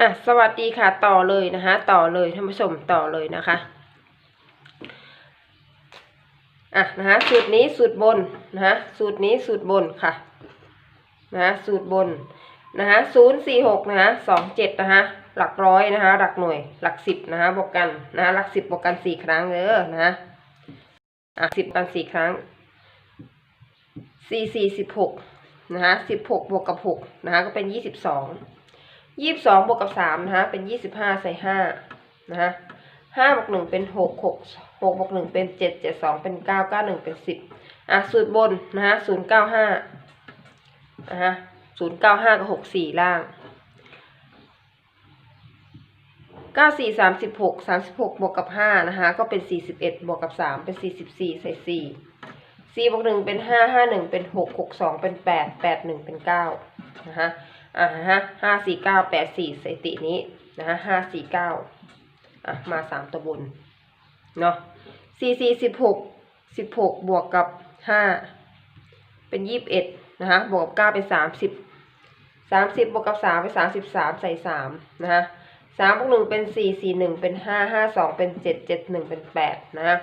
อะสวัสดีค่ะต่อเลยนะคะ ต่อเลยท่านผู้ชมต่อเลยนะคะอะนะคะสูตรนี้สูตรบนนะคะสูตรนี้สูตรบนค่ะนะคะสูตรบนนะคะศูนย์สี่หกนะคะสองเจ็ดนะคะหลักร้อยนะคะหลักหน่วยหลักสิบนะคะบวกกันนะคะหลักสิบบวกกันสี่ครั้งเด้อนะคะอะสิบกันสี่ครั้งสี่สี่สิบหกนะคะสิบหกบวกกับหกนะคะก็เป็นยี่สิบสอง ยี่สิบสองบวกกับสามนะคะเป็นยี่สิบห้าใส่ห้านะคะห้าบวกหนึ่งเป็นหกหกหกบวกหนึ่งเป็นเจ็ดเจ็ดสองเป็นเก้าเก้าหนึ่งเป็นสิบอะสูตรบนนะคะศูนย์เก้าห้านะคะศูนย์เก้าห้ากับหกสี่ล่างเก้าสี่สามสิบหกสามสิบหกบวกกับห้านะคะก็เป็นสี่สิบเอ็ดบวกกับสามเป็นสี่สิบสี่ใส่สี่สี่บวกหนึ่งเป็นห้าห้าหนึ่งเป็นหกหกสองเป็นแปดแปดหนึ่งเป็นเก้านะคะ อะฮะห้าสี่เก้าแปดสี่สถิตินี้นะฮะห้าสี่เก้าอะมาสามตัวบนเนาะสี่สี่สิบหกสิบหกบวกกับห้าเป็นยี่สิบเอ็ดนะฮะบวกกับเก้าเป็นสามสิบสามสิบบวกกับสามเป็นสามสิบสามใส่สามนะฮะสามบวกหนึ่งเป็นสี่สี่หนึ่งเป็นห้าห้าสองเป็นเจ็ดเจ็ดหนึ่งเป็นแปดนะฮะ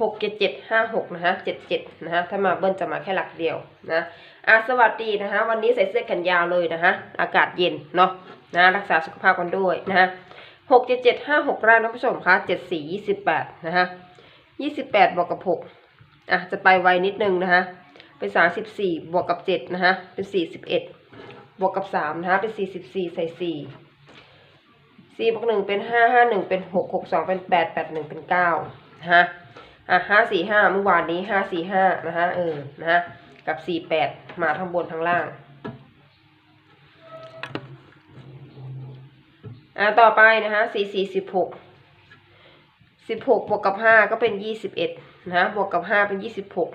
หกเจ็ดเจ็ดห้าหกนะฮะเจ็ดเจ็ดนะฮะถ้ามาเบิ้ลจะมาแค่หลักเดียวนะอะสวัสดีนะคะวันนี้ใส่เสื้อแขนยาวเลยนะคะอากาศเย็นเนาะนะรักษาสุขภาพกันด้วยนะคะหกเจ็ดเจ็ดห้าหกร่างท่านผู้ชมคะเจ็ดสี่ยี่สิบแปดนะคะยี่สิบแปดบวกกับหกอะจะไปไวนิดนึงนะคะเป็นสามสิบสี่บวกกับเจ็ดนะคะเป็นสี่สิบเอ็ดบวกกับสามนะคะเป็นสี่สิบสี่ใส่สี่สี่บวกหนึ่งเป็นห้าห้าหนึ่งเป็นหกหกสองเป็นแปดแปดหนึ่งเป็นเก้านะคะ อะห้าสี่ห้าเมื่อวานนี้ห้าสี่ห้านะคะเออนะคะกับสี่แปดมาทั้งบนทั้งล่างอ่าต่อไปนะคะสี่สี่สิบหกสิบหกบวกกับห้าก็เป็นยี่สิบเอ็ดนะบวกกับห้าเป็นยี่สิบหก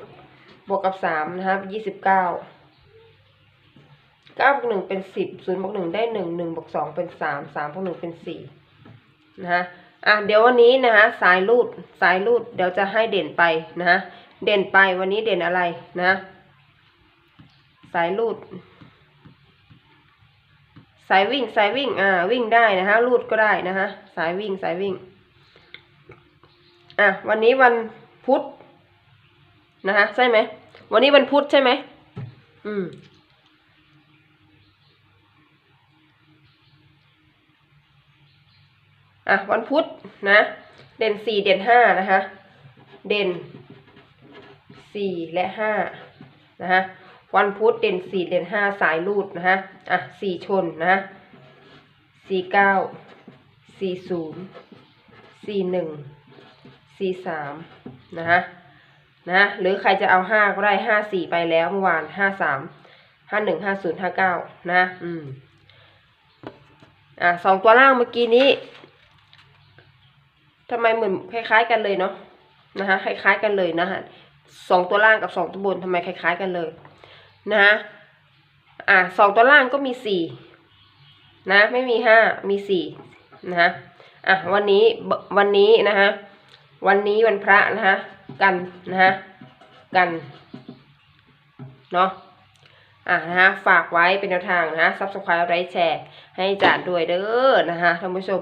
บวกกับสามนะคะเป็นยี่สิบเก้าเก้าบวกหนึ่งเป็นสิบศูนย์บวกหนึ่งได้หนึ่งหนึ่งบวกสองเป็นสามสามบวกหนึ่งเป็นสี่นะคะ อะเดี๋ยววันนี้นะคะสายรูดสายรูดเดี๋ยวจะให้เด่นไปนะคะเด่นไปวันนี้เด่นอะไรนะ สายรูด สายวิ่งสายวิ่งอ่าวิ่งได้นะคะรูดก็ได้นะคะสายวิ่งสายวิ่งอะวันนี้วันพุธนะคะใช่ไหมวันนี้วันพุธใช่ไหมอืม อะวันพุธนะ เด่นสี่เด่นห้านะคะ เด่นสี่และห้านะคะวันพุธเด่นสี่เด่นห้าสายรูดนะคะอะสี่ชนนะสี่เก้าสี่ศูนย์สี่หนึ่งสี่สามนะคะนะหรือใครจะเอาห้าก็ได้ห้าสี่ไปแล้วเมื่อวานห้าสามห้าหนึ่งห้าศูนย์ห้าเก้านะ อืมอะสองตัวล่างเมื่อกี้นี้ ทำไมเหมือนคล้ายๆกันเลยเนาะนะคะคล้ายๆกันเลยนะคะสองตัวล่างกับสองตัวบนทำไมคล้ายๆกันเลยนะฮะอะสองตัวล่างก็มีสี่นะไม่มีห้ามีสี่นะฮะอะวันนี้วันนี้นะฮะวันนี้วันพระนะฮะกันนะฮะกันเนาะอะนะฮะฝากไว้เป็นแนวทางนะฮะซับสไครต์ไลค์แชร์ให้จานด้วยเด้อนะฮะท่านผู้ชม